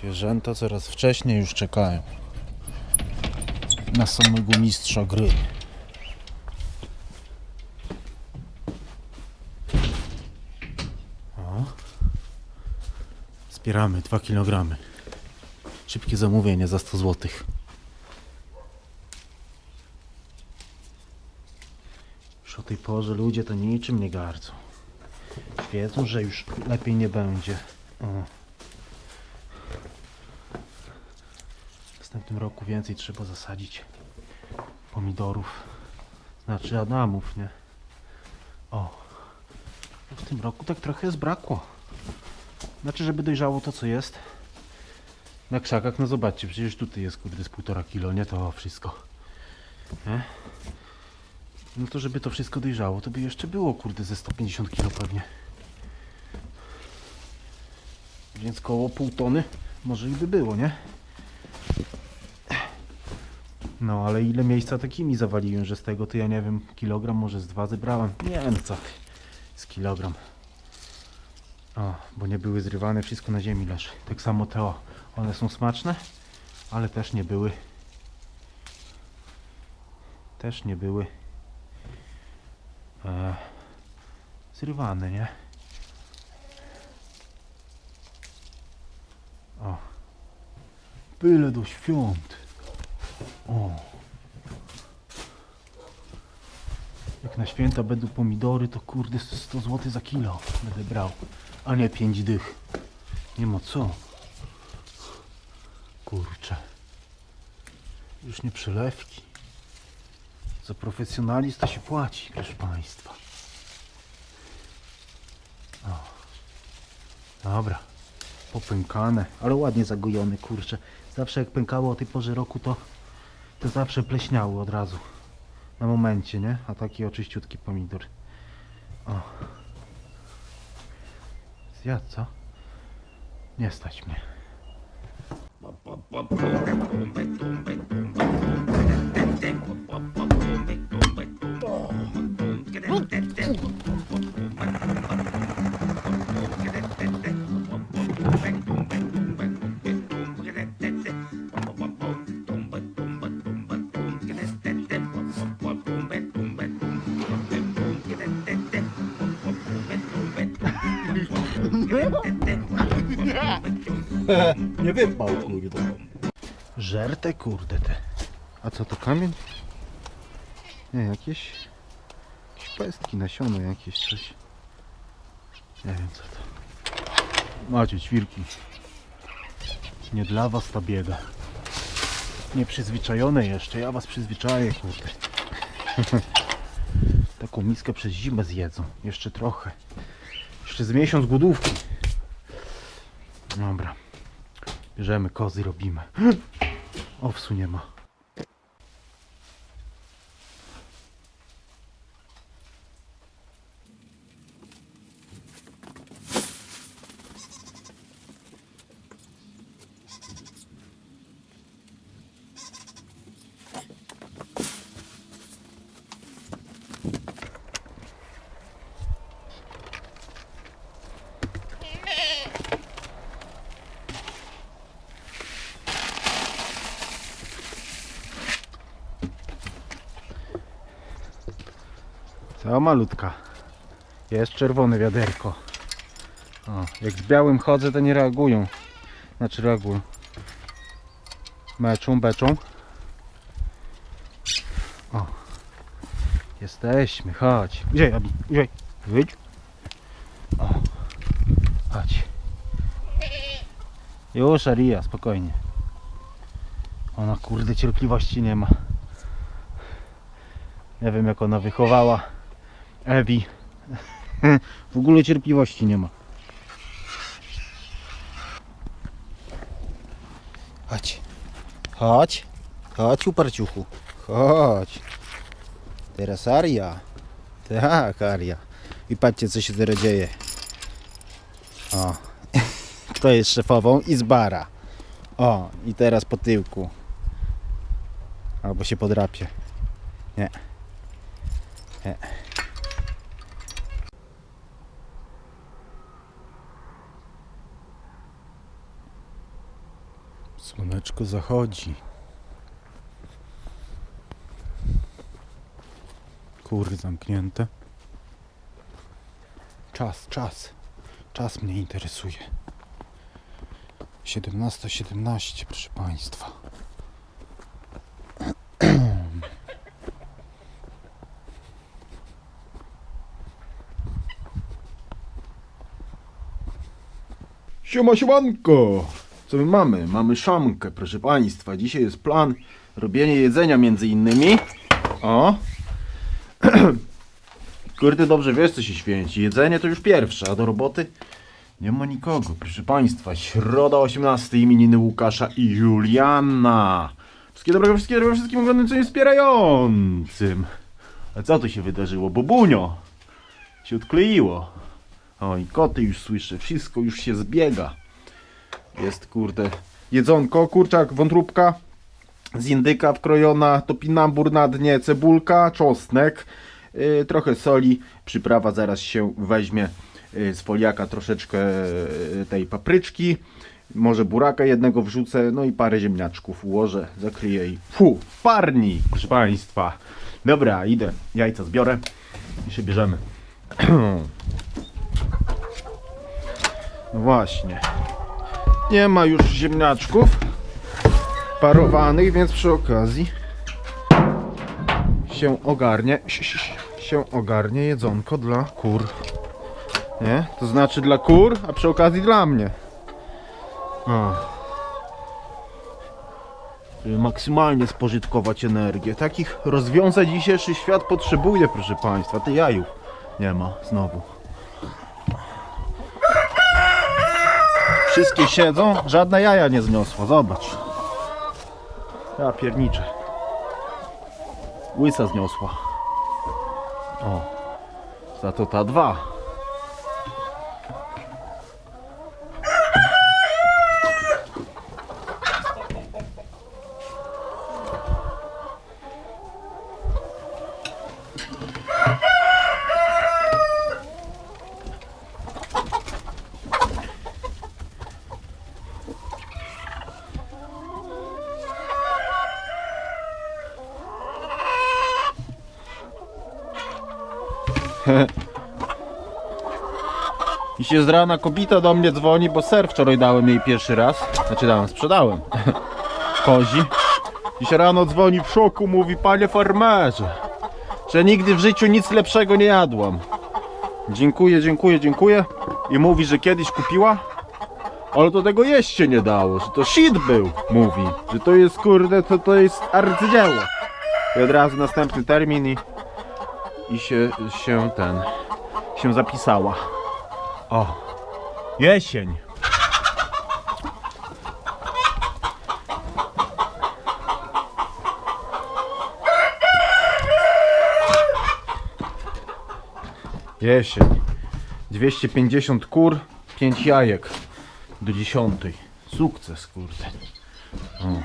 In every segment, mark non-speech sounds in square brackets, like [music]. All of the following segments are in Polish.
Zwierzęta coraz wcześniej już czekają na samego mistrza gry. O. Zbieramy 2 kg. Szybkie zamówienie za 100 zł. Już o tej porze ludzie to niczym nie gardzą. Wiedzą, że już lepiej nie będzie. O. następnym roku więcej trzeba zasadzić pomidorów. Znaczy Adamów, nie? O. W tym roku tak trochę zbrakło. Znaczy, żeby dojrzało to, co jest. Na krzakach, no zobaczcie, przecież tutaj jest kurde z półtora kilo, nie to wszystko. Nie? No to żeby to wszystko dojrzało, to by jeszcze było kurde ze 150 kilo pewnie. Więc koło pół tony może i by było, nie? No ale ile miejsca takimi zawaliłem, że z tego to ja nie wiem, kilogram może z dwa zebrałem. Nie no co, z kilogram. O, bo nie były zrywane, wszystko na ziemi leży. Tak samo te o, one są smaczne, ale też nie były. Też nie były e, zrywane, nie? O. Byle do świąt. O. Jak na święta będą pomidory, to kurde 100 zł za kilo będę brał, a nie 5 dych. Nie ma co. Kurczę. Już nie przelewki. Za profesjonalista się płaci, proszę Państwa. O. Dobra. Popękane, ale ładnie zagojone, kurczę. Zawsze jak pękało o tej porze roku, to, to zawsze pleśniały od razu. Na momencie, nie? A taki oczyściutki pomidor. O. Zjadł, co? Nie stać mnie. Nie wypał, kurde. Żerte, kurde te. A co to kamień? Nie, jakieś... Jakieś pestki, nasiona jakieś coś. Nie wiem co to. Macie ćwirki. Nie dla was ta bieda. Nieprzyzwyczajone jeszcze, ja was przyzwyczaję, kurde. [laughs] Taką miskę przez zimę zjedzą. Jeszcze trochę. Jeszcze z miesiąc głodówki. Dobra. Bierzemy kozy, robimy. [gasps] Owsu nie ma. Cała malutka. Jest czerwone wiaderko. O, jak z białym chodzę, to nie reagują. Znaczy reagują. Meczą, beczą. O. Jesteśmy, chodź. Gdzie? Gdzie? Wyjdź. O. Chodź. Już, Aria, spokojnie. Ona kurde cierpliwości nie ma. Nie wiem jak ona wychowała Ewi. [laughs] W ogóle cierpliwości nie ma. Chodź. Chodź. Chodź uparciuchu. Chodź. Teraz Aria. Tak, Aria. I patrzcie co się teraz dzieje. O. [laughs] Kto jest szefową? Izbara. O, i teraz po tyłku. Albo się podrapie. Nie. Nie. Słoneczko zachodzi. Kury zamknięte. Czas, czas. Czas mnie interesuje. 17.17, proszę Państwa. Siema, siemanko! Co my mamy? Mamy szamkę, proszę Państwa. Dzisiaj jest plan robienie jedzenia między innymi. O! [clears throat] Kurde, dobrze wiesz, co się święci. Jedzenie to już pierwsze, a do roboty nie ma nikogo. Proszę Państwa, środa 18 imieniny Łukasza i Juliana. Wszystkiego dobrego, wszystkiego dobrego wszystkim oglądającym i wspierającym. A co tu się wydarzyło? Bobunio! Się odkleiło. O, i koty już słyszę, wszystko już się zbiega. Jest, kurde, jedzonko, kurczak, wątróbka z indyka wkrojona, topinambur na dnie, cebulka, czosnek, yy, trochę soli, przyprawa zaraz się weźmie yy, z foliaka troszeczkę yy, tej papryczki, może buraka jednego wrzucę, no i parę ziemniaczków ułożę, zakryję i fu, parni, proszę Państwa. Dobra, idę, jajca zbiorę i się bierzemy. [clears throat] No właśnie. Nie ma już ziemniaczków parowanych, więc przy okazji się ogarnie się ogarnie jedzonko dla kur. Nie? To znaczy dla kur, a przy okazji dla mnie. Żeby maksymalnie spożytkować energię. Takich rozwiązań dzisiejszy świat potrzebuje, proszę Państwa. Ty jajów nie ma znowu. Wszystkie siedzą, żadna jaja nie zniosła, zobacz. Ja pierniczę. Łysa zniosła. O. Za to ta dwa. I się z rana kobita do mnie dzwoni, bo ser wczoraj dałem jej pierwszy raz. Znaczy dałem, sprzedałem. [laughs] Kozi. Się rano dzwoni w szoku, mówi, panie farmerze, że nigdy w życiu nic lepszego nie jadłam. Dziękuję, dziękuję, dziękuję. I mówi, że kiedyś kupiła, ale to tego jeść się nie dało, że to shit był, mówi. Że to jest, kurde, to, to jest arcydzieło. I od razu następny termin i, i się, się ten, się zapisała. O, jesień. Jesień. 250 kur, 5 jajek do 10. Sukces, kurde. O.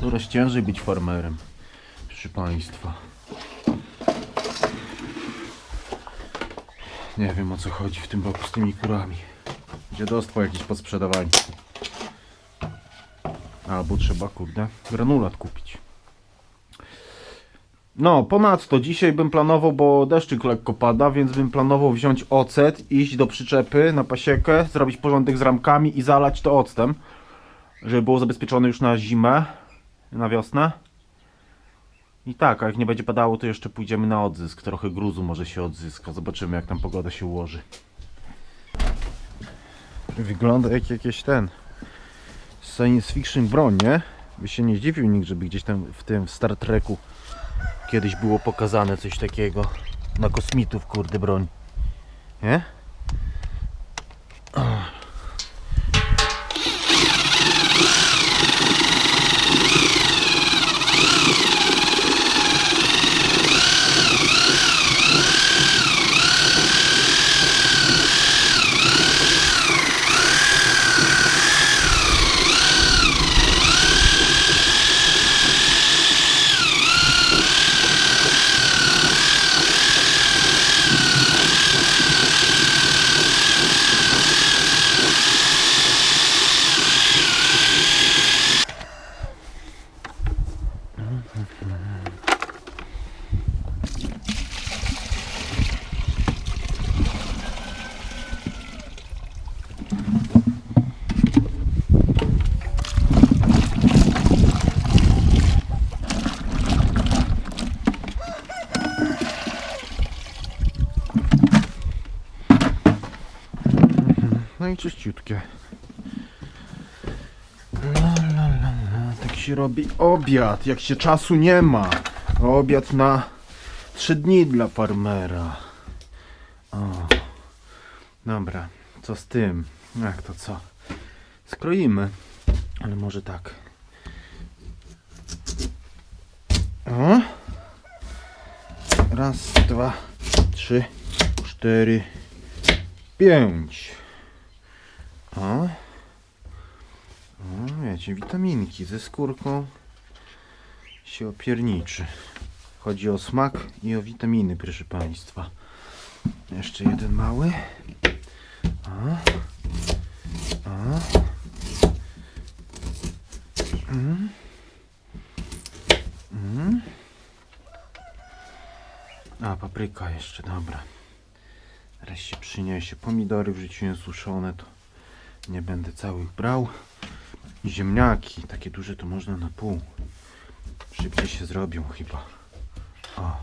Coraz ciężej być farmerem, proszę Państwa. Nie wiem o co chodzi w tym roku z tymi kurami. Dziadostwo jakieś podsprzedawanie. Albo trzeba, kurde, granulat kupić. No, ponadto dzisiaj bym planował, bo deszczyk lekko pada, więc bym planował wziąć ocet, iść do przyczepy na pasiekę, zrobić porządek z ramkami i zalać to octem, żeby było zabezpieczone już na zimę, na wiosnę. I tak, a jak nie będzie padało, to jeszcze pójdziemy na odzysk. Trochę gruzu może się odzyska. Zobaczymy, jak tam pogoda się ułoży. Wygląda jak jakieś ten science fiction broń, nie? By się nie zdziwił nikt, żeby gdzieś tam w tym w Star Treku kiedyś było pokazane coś takiego. Na kosmitów, kurde, broń. Nie? No i czyściutkie. La, la, la, la. Tak się robi obiad, jak się czasu nie ma. Obiad na trzy dni dla farmera. O. Dobra, co z tym? Jak to co? Skroimy. Ale może tak. O. Raz, dwa, trzy, cztery, pięć. O. O, wiecie, witaminki ze skórką się opierniczy. Chodzi o smak i o witaminy, proszę Państwa. Jeszcze jeden mały. O. O. Mm. Mm. A, papryka jeszcze, dobra. Teraz się przyniesie. Pomidory wrzuciłem suszone, to nie będę całych brał. Ziemniaki, takie duże to można na pół. Szybciej się zrobią chyba. O.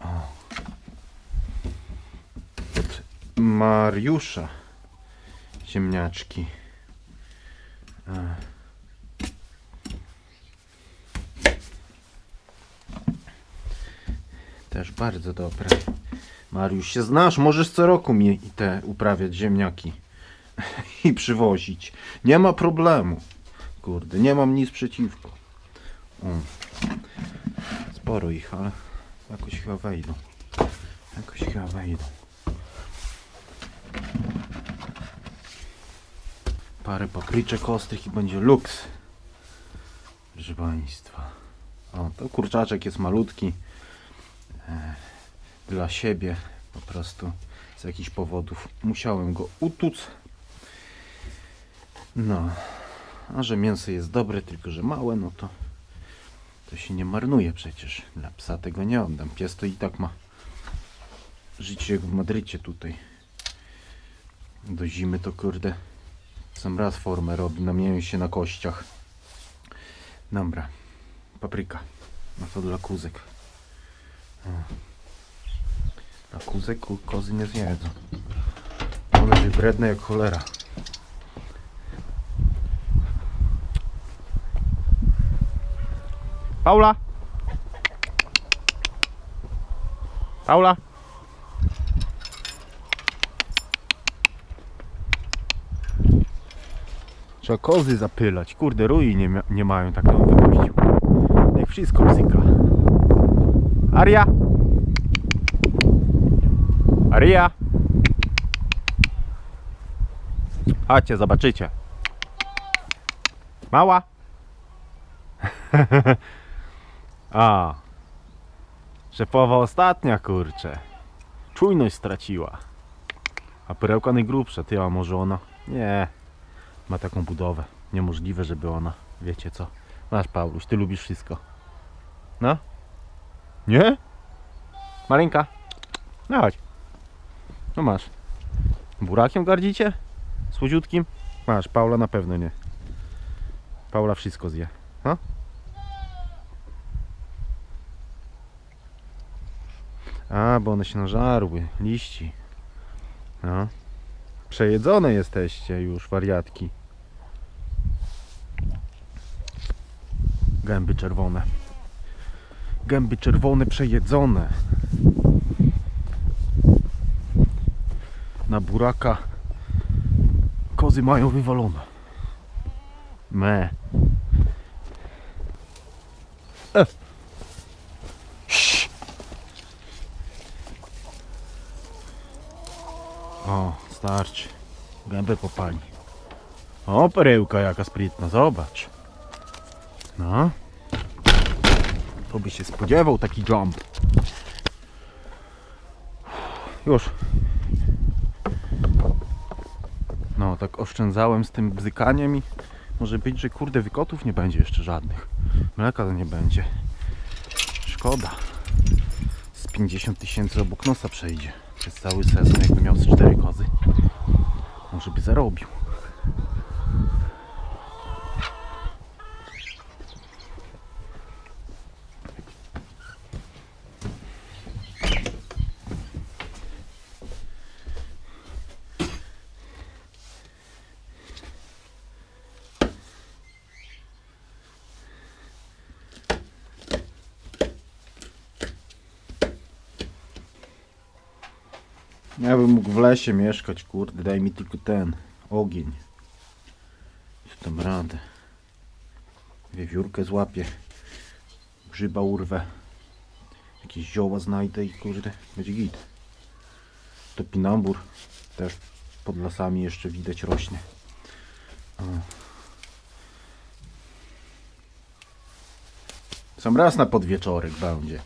O. Od Mariusza. Ziemniaczki. E. Też bardzo dobre. Mariusz, się znasz, możesz co roku mi te uprawiać ziemniaki [laughs] i przywozić. Nie ma problemu. Kurde, nie mam nic przeciwko. Sporo ich, ale jakoś chyba wejdą. Jakoś chyba wejdą. Parę papryczek ostrych i będzie luks. Proszę Państwa. O, to kurczaczek jest malutki dla siebie po prostu z jakichś powodów musiałem go utuc no a że mięso jest dobre tylko że małe no to to się nie marnuje przecież. Dla psa tego nie oddam. Pies to i tak ma życie jak w Madrycie tutaj. Do zimy to kurde sam raz formę robi mięsie na kościach. Dobra papryka. No to dla kuzek. A kuzek ku- kozy nie zjedzą. One wybredne jak cholera. Paula! Paula! Trzeba kozy zapylać. Kurde, rui nie, nie mają, tak bym wypuścił. Jak wszystko bzyka. Aria! Aria! Chodźcie, zobaczycie. Mała? [laughs] A. Szefowa ostatnia, kurczę. Czujność straciła. A perełka najgrubsza, ty, a może ona? Nie. Ma taką budowę. Niemożliwe, żeby ona. Wiecie co? Masz, Pauluś, ty lubisz wszystko. No? Nie? Maleńka? No chodź. No masz. Burakiem gardzicie? Słodziutkim? Masz, Paula na pewno nie. Paula wszystko zje. No? A, bo one się nażarły. Liści. No. Przejedzone jesteście już, wariatki. Gęby czerwone. Gęby czerwone przejedzone. na buraka kozy mają wywalone. Me. E. O, starczy. Gębę popali. O, perełka jaka sprytna, zobacz. No. To by się spodziewał taki jump. Już. No, tak oszczędzałem z tym bzykaniem i może być, że kurde wykotów nie będzie jeszcze żadnych. Mleka to nie będzie. Szkoda. Z 50 tysięcy obok nosa przejdzie. Przez cały sezon, jakby miał z 4 kozy. Może by zarobił. Ja bym mógł w lesie mieszkać, kurde, daj mi tylko ten ogień. Co tam radę. Wiewiórkę złapię. Grzyba urwę. Jakieś zioła znajdę i kurde, będzie git. Topinambur też pod lasami jeszcze widać rośnie. O. Sam raz na podwieczorek będzie.